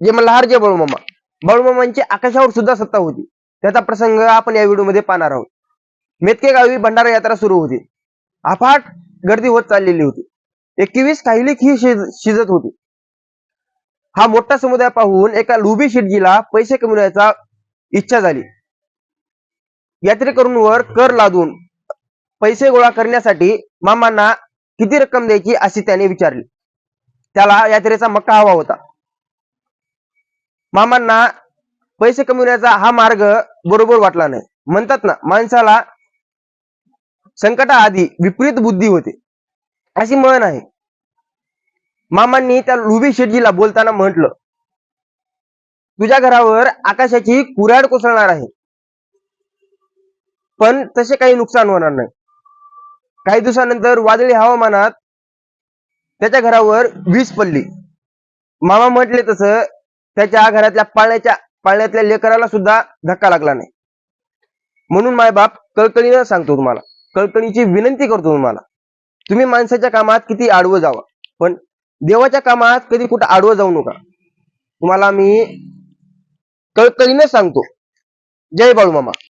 जे मल्हार जे बळूमामा. बळूमामांची आकाशावर सुद्धा सत्ता होती. त्याचा प्रसंग आपण या व्हिडिओमध्ये पाहणार आहोत. मेतके गावी भंडारा यात्रा सुरू होती. अफाट गर्दी होत चाललेली होती. एकवीस काहिलीक ही शिजत होती. हा मोठा समुदाय पाहून एका लुबी शेटजीला पैसे कमवण्याचा इच्छा झाली. यात्रेकरूंवर कर लादून पैसे गोळा करण्यासाठी मामांना किती रक्कम द्यायची अशी त्याने विचारली. त्याला यात्रेचा मक्का हवा होता. मामांना पैसे कमविण्याचा हा मार्ग बरोबर वाटला नाही. म्हणतात ना माणसाला संकटाआधी विपरीत बुद्धी होते. अशी म्हण आहे. मामांनी त्या लुबी शेटजीला बोलताना म्हटलं तुझ्या घरावर आकाशाची कुऱ्हाड कोसळणार आहे. पण तसे काही नुकसान होणार नाही. काही दिवसानंतर वादळी हवामानात त्याच्या घरावर वीज पडली. मामा म्हटले तसं त्याच्या घरातल्या पाळण्याच्या पाळण्यातल्या लेकराला सुद्धा धक्का लागला नाही. म्हणून मायबाप कळकळीनं सांगतो तुम्हाला. कळकळीची विनंती करतो तुम्हाला. तुम्ही माणसाच्या कामात किती आडवं जावा. पण देवाच्या कामात कधी कुठं आडवं जाऊ नका. तुम्हाला मी कळकळीनं सांगतो. जय बाळू मामा